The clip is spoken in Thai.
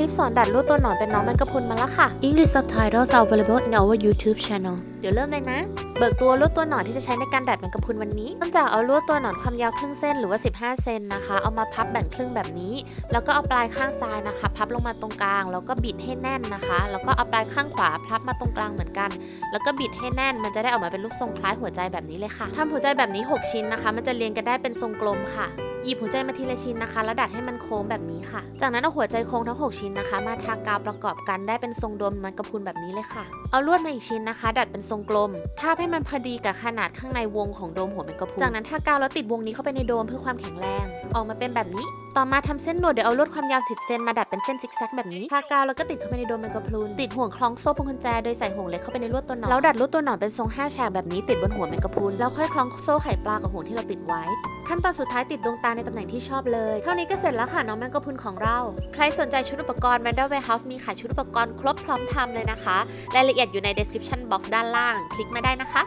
ลิปสอนดัดลวดตัวหนอนเป็นน้องแมงกะพรุนมาแล้วค่ะ English subtitles are available in our YouTube channel เดี๋ยวเริ่มเลยนะ เบิกตัวลวดตัวหนอนที่จะใช้ในการดัดแมงกะพรุนวันนี้เริ่มจากเอาลวดตัวหนอนความยาวครึ่งเส้นหรือว่า 15 เซนนะคะ เอามาพับแบ่งครึ่งแบบนี้ แล้วก็เอาปลายข้างซ้ายนะคะ พับลงมาตรงกลาง แล้วก็บิดให้แน่นนะคะ แล้วก็เอาปลายข้างขวาพับมาตรงกลางเหมือนกัน แล้วก็บิดให้แน่น มันจะได้ออกมาเป็นรูปทรงคล้ายหัวใจแบบนี้เลยค่ะทำหัวใจแบบนี้ 6 ชิ้นนะคะ มันจะเรียงกันได้เป็นทรงกลมค่ะ หยิบหัวใจมาทีละชิ้นนะคะ แล้วดัดให้มันโค้งแบบนี้ค่ะ จากนั้นเอาหัวใจโค้งทั้ง 6 ชิ้นนะคะ มาทากาวประกอบกันได้เป็นทรงโดมมันกระพุนแบบนี้เลยค่ะ เอาลวดมาอีกชิ้นนะคะ ดัดเป็นทรงกลมทาบให้มันพอดีกับขนาดข้างในวงของโดมหัวมันกระพุนจากนั้นทากาวแล้วติดวงนี้เข้าไปในโดมเพื่อความแข็งแรง ออกมาเป็นแบบนี้ต่อมาทำเส้นหนวดโดยเอาลวดความยาว 10 เซนมาดัดเป็นเส้นซิกแซกแบบนี้ทากาวแล้วก็ติดเข้าไปในโดมแมงกะพรุนติดห่วงคล้องโซ่พวงกุญแจโดยใส่ห่วงเล็กเข้าไปในลวดตัวหนอนแล้วดัดลวดตัวหนอนเป็นทรง5ฉากแบบนี้ติดบนหัวแมงกะพรุนแล้วค่อยคล้องโซ่ไข่ปลากับห่วงที่เราติดไว้ ขั้นตอนสุดท้ายติดดวงตาในตำแหน่งที่ชอบเลย เท่านี้ก็เสร็จแล้วค่ะน้องแมงกะพรุนของเรา ใครสนใจชุดอุปกรณ์ Vendor Warehouse มีขายชุดอุปกรณ์ครบพร้อมทำเลยนะคะ รายละเอียดอยู่ใน description box ด้านล่าง คลิกมาได้นะคะ